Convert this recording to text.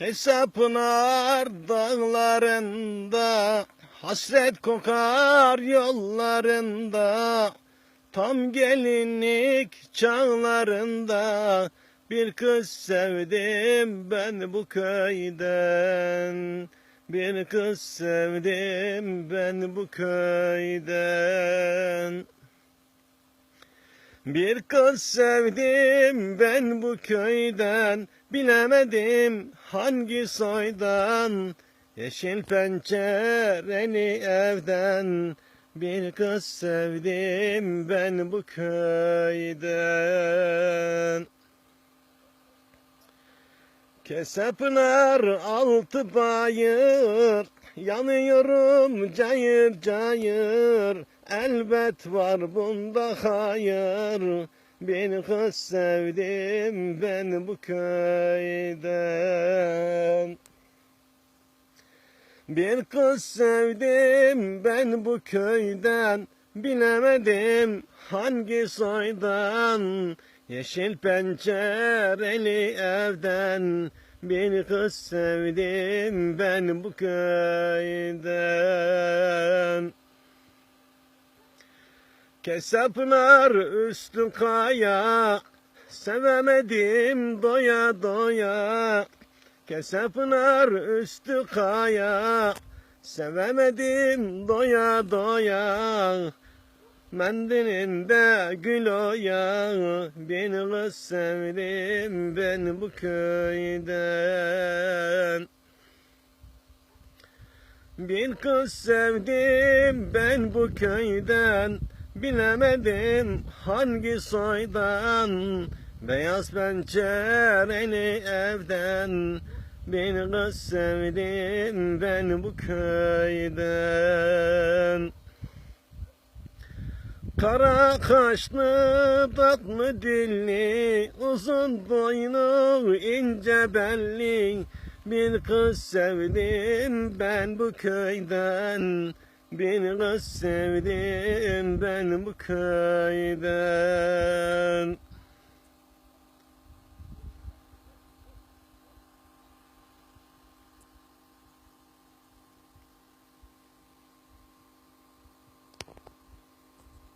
Kesapınar dağlarında Hasret kokar yollarında Tam gelinlik çağlarında Bir kız sevdim ben bu köyden. Bir kız sevdim ben bu köyden bir kız sevdim ben bu köyden Bilemedim hangi soydan. Yeşil pencereli evden Bir kız sevdim ben bu köyden. Kesepınar altı bayır Yanıyorum cayır cayır Elbet var bunda hayır. Bir kız sevdim ben bu köyden. Bir kız sevdim ben bu köyden Bilemedim hangi soydan. Yeşil pencereli evden Bir kız sevdim ben bu köyden. Kesapınar üstü kaya Sevemedim doya doya. Kesapınar üstü kaya Sevemedim doya doya Mendilinde gül oya Bir kız sevdim ben bu köyden. Bir kız sevdim ben bu köyden Bilemedim hangi soydan. Beyaz pencereli evden Bir kız sevdim ben bu köyden Kara kaşlı tatlı dilli Uzun boynu ince belli. Bir kız sevdim ben bu köyden Bir kız sevdim ben bu köyden